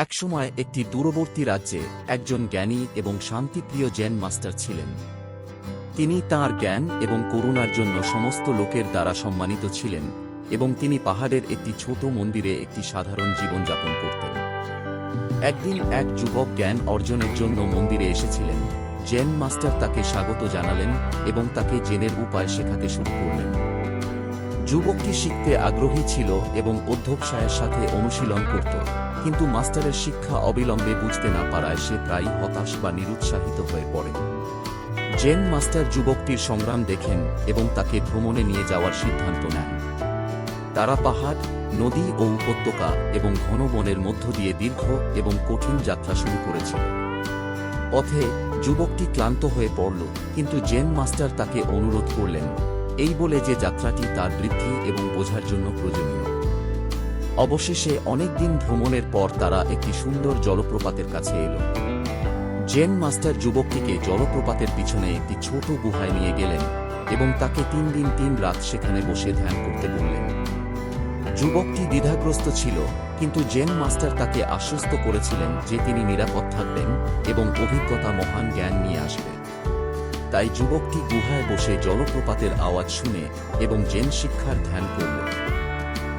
একসময় একটি দূরবর্তী রাজ্যে একজন জ্ঞানী এবং শান্তিপ্রিয় জেন মাস্টার ছিলেন। তিনি তার জ্ঞান এবং করুণার জন্য সমস্ত লোকের দ্বারা সম্মানিত ছিলেন এবং তিনি পাহাড়ের একটি ছোট মন্দিরে একটি সাধারণ জীবনযাপন করতেন। একদিন এক যুবক জ্ঞান অর্জনের জন্য মন্দিরে এসেছিলেন। জেন মাস্টার তাকে স্বাগত জানালেন এবং তাকে জেনের উপায় শেখাতে শুরু করলেন। যুবকটি শিখতে আগ্রহী ছিল এবং অধ্যবসায়ের সাথে অনুশীলন করত। কিন্তু মাস্টারের শিক্ষা অবিলম্বে বুঝতে না পারায় সে প্রায় হতাশ বা নিরুৎসাহিত হয়ে পড়ে। জেন মাস্টার যুবকটির সংগ্রাম দেখেন এবং তাকে ভ্রমণে নিয়ে যাওয়ার সিদ্ধান্ত নেন। তারা পাহাড়, নদী ও উপত্যকা এবং ঘন বনের মধ্য দিয়ে দীর্ঘ এবং কঠিন যাত্রা শুরু করেছিল। পথে যুবকটি ক্লান্ত হয়ে পড়ল, কিন্তু জেন মাস্টার তাকে অনুরোধ করলেন, এই বলে যে যাত্রাটি তার বৃদ্ধি এবং বোঝার জন্য প্রয়োজনীয়। অবশেষে অনেক দিন ভ্রমণের পর তারা একটি সুন্দর জলপ্রপাতের কাছে এলো। জেন মাস্টার যুবকটিকে জলপ্রপাতের পিছনে একটি ছোট গুহায় নিয়ে গেলেন এবং তাকে তিন দিন তিন রাত সেখানে বসে ধ্যান করতে বললেন। যুবকটি দ্বিধাগ্রস্ত ছিল, কিন্তু জেন মাস্টার তাকে আশ্বস্ত করেছিলেন যে তিনি নিরাপদ থাকবেন এবং অভিজ্ঞতা মহান জ্ঞান নিয়ে আসবেন। তাই যুবকটি গুহায় বসে জলপ্রপাতের আওয়াজ শুনে এবং জেন শিক্ষার ধ্যান করল।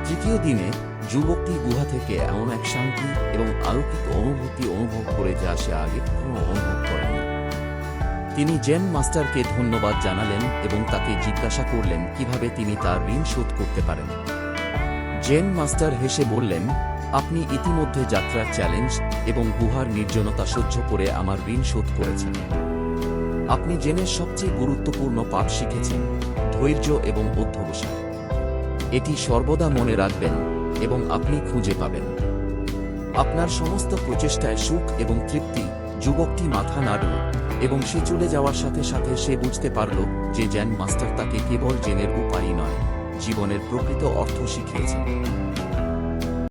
তৃতীয় দিনে যুবকটি গুহা থেকে এমন এক শান্তি এবং আলৌকিক অনুভূতি অনুভব করে যা সে আগে কখনো অনুভব করেনি। তিনি জেন মাস্টারকে ধন্যবাদ জানালেন এবং তাকে জিজ্ঞাসা করলেন কীভাবে তিনি তার ঋণ শোধ করতে পারেন। জেন মাস্টার হেসে বললেন, আপনি ইতিমধ্যে যাত্রার চ্যালেঞ্জ এবং গুহার নির্জনতা সহ্য করে আমার ঋণ শোধ করেছেন। আপনি জেনের সবচেয়ে গুরুত্বপূর্ণ পাঠ শিখেছেন, ধৈর্য এবং অধ্যবসায়। এটি সর্বদা মনে রাখবেন এবং আপনি খুঁজে পাবেন। আপনার সমস্ত প্রচেষ্টায় সুখ এবং তৃপ্তি যুবকটি মাথা নাড়ল এবং সে চলে যাওয়ার সাথে সাথে সে বুঝতে পারল যে জ্যান মাস্টার তাকে কেবল জেনের উপায়ই নয়, জীবনের প্রকৃত অর্থ শিখিয়েছেন।